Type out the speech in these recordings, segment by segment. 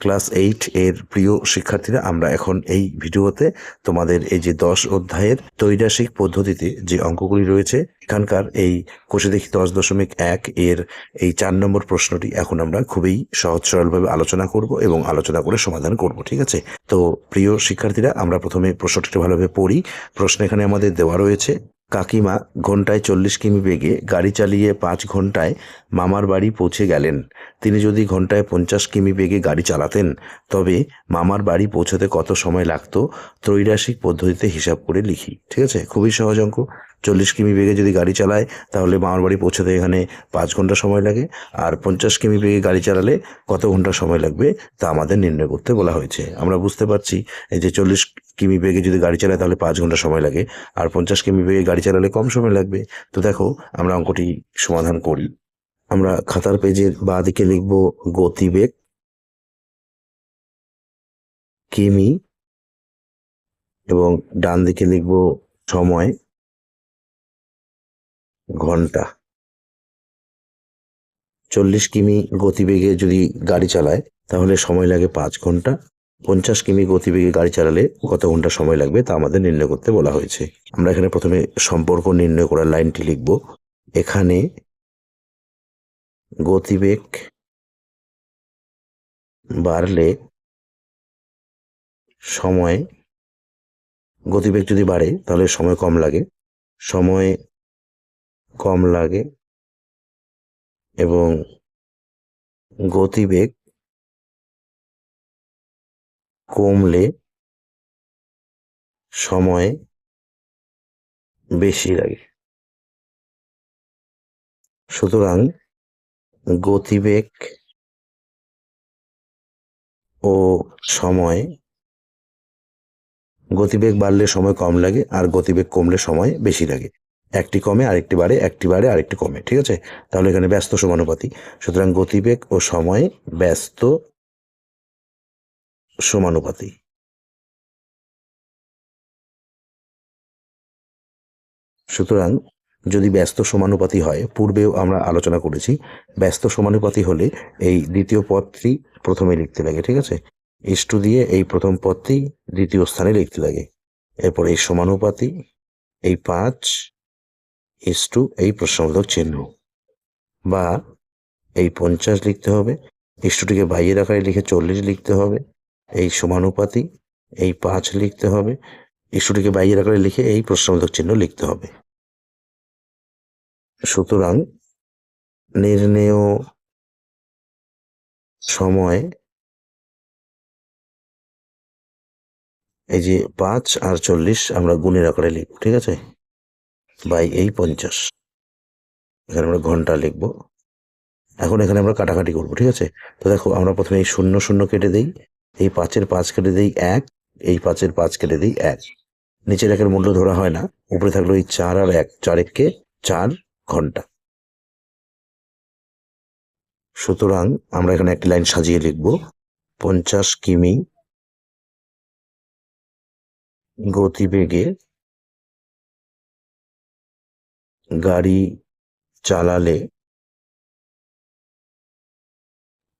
Class eight এর প্রিয় শিক্ষার্থীরা, আমরা এখন এই ভিডিওতে তোমাদের এই যে দশ অধ্যায়ের তৈরাসিক পদ্ধতিতে যে অঙ্কগুলি রয়েছে, এখানকার এই কোষে দেখি দশ দশমিক এক এর এই চার নম্বর প্রশ্নটি এখন আমরা খুবই সহজ সরলভাবে আলোচনা করব এবং আলোচনা করে সমাধান করব, ঠিক আছে? তো প্রিয় শিক্ষার্থীরা, আমরা প্রথমে প্রশ্নটি ভালোভাবে পড়ি। প্রশ্ন এখানে আমাদের দেওয়া রয়েছে কাকিমা ঘন্টায় চল্লিশ কিমি বেগে গাড়ি চালিয়ে পাঁচ ঘন্টায় মামার বাড়ি পৌঁছে গেলেন। তিনি যদি ঘন্টায় পঞ্চাশ কিমি বেগে গাড়ি চালাতেন, তবে মামার বাড়ি পৌঁছতে কত সময় লাগতো ত্রৈরাসিক পদ্ধতিতে হিসাব করে লিখি। ঠিক আছে? খুবই সহজ অঙ্ক। চল্লিশ কিমি বেগে যদি গাড়ি চালায়, তাহলে মামার বাড়ি পৌঁছাতে এখানে পাঁচ ঘণ্টা সময় লাগে। আর পঞ্চাশ কিমি বেগে গাড়ি চালালে কত ঘণ্টা সময় লাগবে, তা আমাদের নির্ণয় করতে বলা হয়েছে। আমরা বুঝতে পারছি যে চল্লিশ কিমি বেগে যদি গাড়ি চালায়, তাহলে পাঁচ ঘণ্টা সময় লাগে। আর পঞ্চাশ কিমি বেগে গাড়ি চালালে কম সময় লাগবে। তো দেখো, আমরা অঙ্কটি সমাধান করি। আমরা খাতার পেজের বাঁ দিকে লিখব গতিবেগ কিমি এবং ডান দিকে লিখব সময়। ঘণ্টা। চল্লিশ কিমি গতিবেগে যদি গাড়ি চালায়, তাহলে সময় লাগে পাঁচ ঘণ্টা। পঞ্চাশ কিমি গতিবেগে গাড়ি চালালে কত ঘণ্টা সময় লাগবে তা আমাদের নির্ণয় করতে বলা হয়েছে। আমরা এখানে প্রথমে সম্পর্ক নির্ণয় করার লাইনটি লিখব। এখানে গতিবেগ বাড়লে সময়, গতিবেগ যদি বাড়ে, তাহলে সময় কম লাগে। সময় কম লাগে এবং গতিবেগ কমলে সময় বেশি লাগে। সুতরাং গতিবেগ ও সময়, গতিবেগ বাড়লে সময় কম লাগে আর গতিবেগ কমলে সময় বেশি লাগে। একটি কমে, আরেকটি বাড়ে, একটি বাড়ে, আরেকটি কমে, ঠিক আছে? তাহলে এখানে ব্যস্ত সমানুপাতি সুতরাং গতিবেগ ও সময় ব্যস্ত সমানুপাতি সুতরাং যদি ব্যস্ত সমানুপাতি হয়, পূর্বেও আমরা আলোচনা করেছি, ব্যস্ত সমানুপাতি হলে এই দ্বিতীয় পদটি প্রথমে লিখতে লাগে, ঠিক আছে? ইস্টু দিয়ে এই প্রথম পদটি দ্বিতীয় স্থানে লিখতে লাগে। এরপর এই সমানুপাতি এই পাঁচ ইস্টু এই প্রশ্নবোধক চিহ্ন। বা এই পঞ্চাশ লিখতে হবে ইস্টুটিকে বাইয়ের আকারে লিখে চল্লিশ লিখতে হবে, এই সমানুপাতি, এই পাঁচ লিখতে হবে ইস্যুটিকে বাইরের আকারে লিখে এই প্রশ্নবোধক চিহ্ন লিখতে হবে। সুতরাং নির্ণেয় সময় এই যে পাঁচ আর চল্লিশ আমরা গুণের আকারে লিখব, ঠিক আছে? বাই এই পঞ্চাশ। এখানে আমরা ঘণ্টা লিখব। এখন এখানে আমরা কাটাকাটি করব, ঠিক আছে? তো দেখো, আমরা প্রথমে এই শূন্য শূন্য কেটে দিই। এই পাঁচের পাঁচ কেটে দিই এক, এই পাঁচের পাঁচ কেটে দিই এক। নিচের একের মূল্য ধরা হয় না, উপরে থাকল এই চার আর এক চার এককে চার ঘণ্টা। সুতরাং আমরা এখানে একটি লাইন সাজিয়ে লিখব। পঞ্চাশ কিমি গতিবেগে গাড়ি চালালে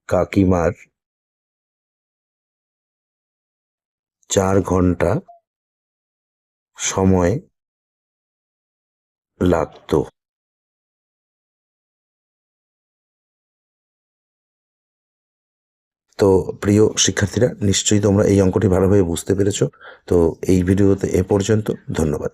কাকিমার চার ঘণ্টা সময় লাগতো। তো প্রিয় শিক্ষার্থীরা, নিশ্চয়ই তোমরা এই অঙ্কটি ভালোভাবে বুঝতে পেরেছ। তো এই ভিডিওতে এ পর্যন্ত, ধন্যবাদ।